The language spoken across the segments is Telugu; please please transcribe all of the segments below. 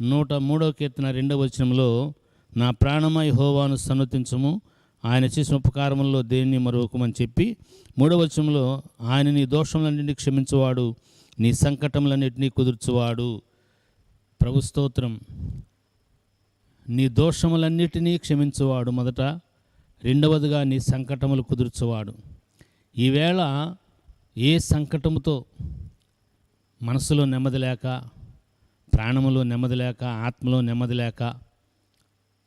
నూట మూడవ కీర్తన రెండవ వచనంలో నా ప్రాణమై హోవాను సన్నతించము ఆయన చేసిన ఉపకారముల్లో దేన్ని మరొకమని చెప్పి మూడవ వచనంలో ఆయన నీ దోషములన్నింటినీ క్షమించువాడు నీ సంకటములన్నింటినీ కుదుర్చువాడు. ప్రభు స్తోత్రం. నీ దోషములన్నిటినీ క్షమించువాడు మొదట రెండవదిగా నీ సంకటములు కుదుర్చువాడు. ఈవేళ ఏ సంకటముతో మనసులో నెమ్మది లేక ప్రాణములో నెమ్మది లేక ఆత్మలో నెమ్మది లేక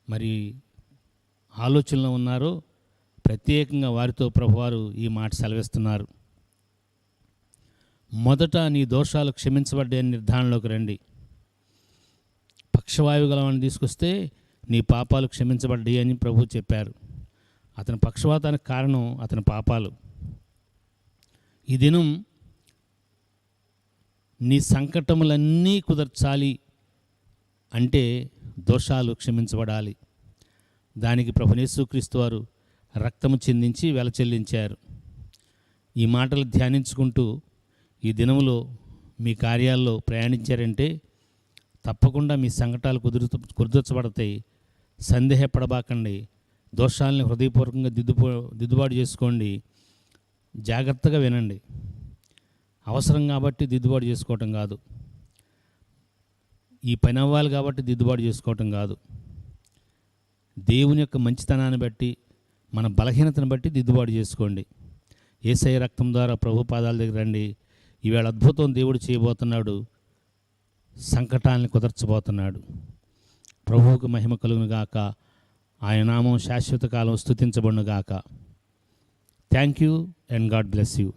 మరి ఆలోచనలో ఉన్నారో. ప్రత్యేకంగా వారితో ప్రభువారు ఈ మాట సెలవిస్తున్నారు. మొదట నీ దోషాలు క్షమించబడ్డే నిర్ధారణలోకి రండి. పక్షవాయువు గలవాన్ని తీసుకొస్తే నీ పాపాలు క్షమించబడ్డాయి అని ప్రభు చెప్పారు. అతని పక్షవాతానికి కారణం అతని పాపాలు. ఈ దినం నీ సంకటములన్నీ కుదర్చాలి అంటే దోషాలు క్షమించబడాలి. దానికి ప్రభునేసుక్రీస్తు వారు రక్తము చెందించి వెల చెల్లించారు. ఈ మాటలు ధ్యానించుకుంటూ ఈ దినములో మీ కార్యాల్లో ప్రయాణించారంటే తప్పకుండా మీ సంకటాలు కుదురు కుదుర్చబడతాయి. సందేహపడబాకండి. దోషాలని హృదయపూర్వకంగా దిద్దుపో దిద్దుబాటు చేసుకోండి. జాగ్రత్తగా వినండి. అవసరం కాబట్టి దిద్దుబాటు చేసుకోవటం కాదు. ఈ పని అవ్వాలి కాబట్టి దిద్దుబాటు చేసుకోవటం కాదు. దేవుని యొక్క మంచితనాన్ని బట్టి మన బలహీనతను బట్టి దిద్దుబాటు చేసుకోండి. ఏసఐ రక్తం ద్వారా ప్రభు పాదాల దగ్గర రండి. ఈవేళ అద్భుతం దేవుడు చేయబోతున్నాడు. సంకటాలను కుదర్చబోతున్నాడు. ప్రభువుకు మహిమ కలుగునుగాక ఆయన నామం శాశ్వత కాలం స్థుతించబడునుగాక thank you and God bless you